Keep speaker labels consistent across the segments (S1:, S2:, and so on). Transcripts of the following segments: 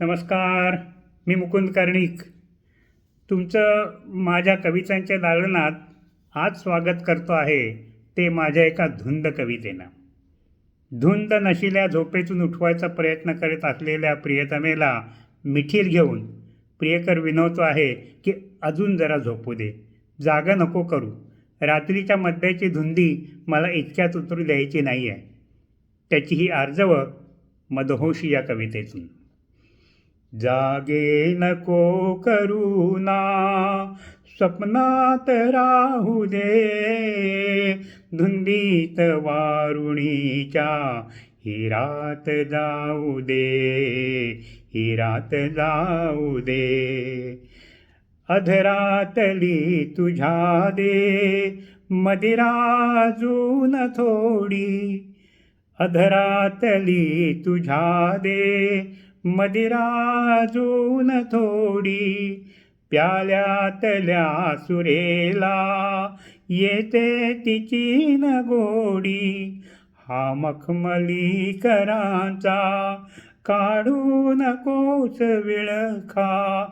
S1: नमस्कार मी मुकुंद कर्णिक. तुमचं माझ्या कवितांच्या दालनात आज स्वागत करतो आहे ते माझ्या एका धुंद कवितेनं. धुंद नशिल्या झोपेतून उठवायचा प्रयत्न करीत असलेल्या प्रियतमेला मिठीर घेऊन प्रियकर विनवतो आहे की अजून जरा झोपू दे. जागा नको करू. रात्रीच्या मध्याची धुंदी मला इतक्यात उतरू द्यायची नाही आहे त्याची ही आर्जवं मदहोशी या कवितेतून. जागे नको करुणा स्वप्नात राहू दे. धुंदीत वारुणीच्या हिरात जाऊ दे हिरात जाऊ दे. अधरातली तुझ्या दे मदिराजून थोडी. अधरातली तुझ्या दे मदिराजून थोडी प्याल्यातल्या सुरेला. येते तिची न गोडी हा मखमली करांचा काढू नकोस विळखा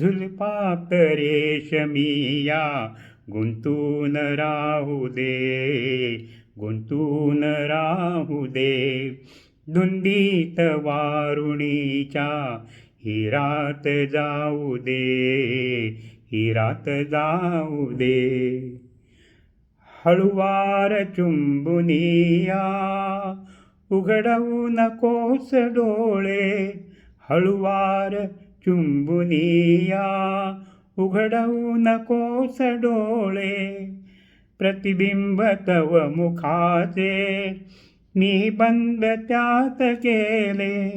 S1: झुलपात रेशमिया गुंतून राहू दे गुंतून राहू दे. धुंदीत वारुणीच्या हिरात जाऊ दे हिरात जाऊ दे. हळुवार चुंबुनिया उघडवू नकोस डोळे. हळुवार चुंबुनिया उघडवू नकोस डोळे. प्रतिबिंब तव मुखाचे मी बंद त्यात केले.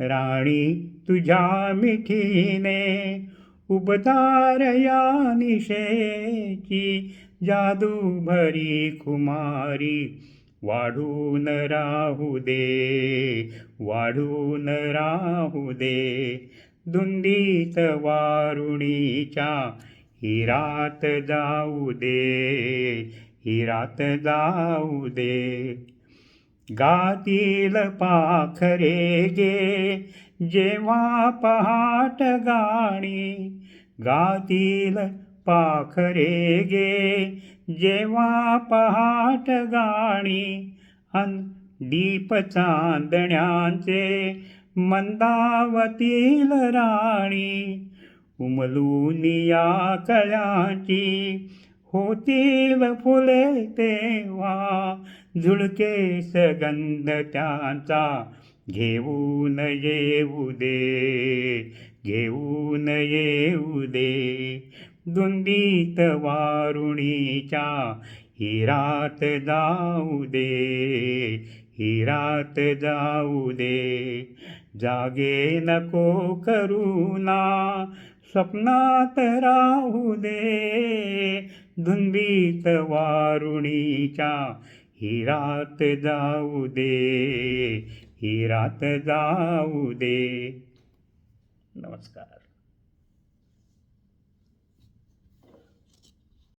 S1: राणी तुझ्या मिठीने उबदार या निशेची जादू भरी कुमारी वाढून राहू दे वाढून राहू दे. धुंदीत वारुणीच्या हिरात जाऊ दे हिरात जाऊ दे. गातील पाखरे गे जेव्हा पहाट गाणी गातील पाखरे गे जेव्हा पहाट गाणी अन दीप चांदण्यांचे मंदावतील राणी उमलून या होतील फुले तेव्हा झुळके सगंध त्यांचा. घेऊन येऊ दे घेऊन येऊ दे. दुंदीत वारुणीच्या हिरात जाऊ दे हिरात जाऊ दे. जागे नको करुणा स्वप्नात राहू दे. धुंदीत वारुणीच्या ही रात जाऊ दे ही रात जाऊ दे. नमस्कार.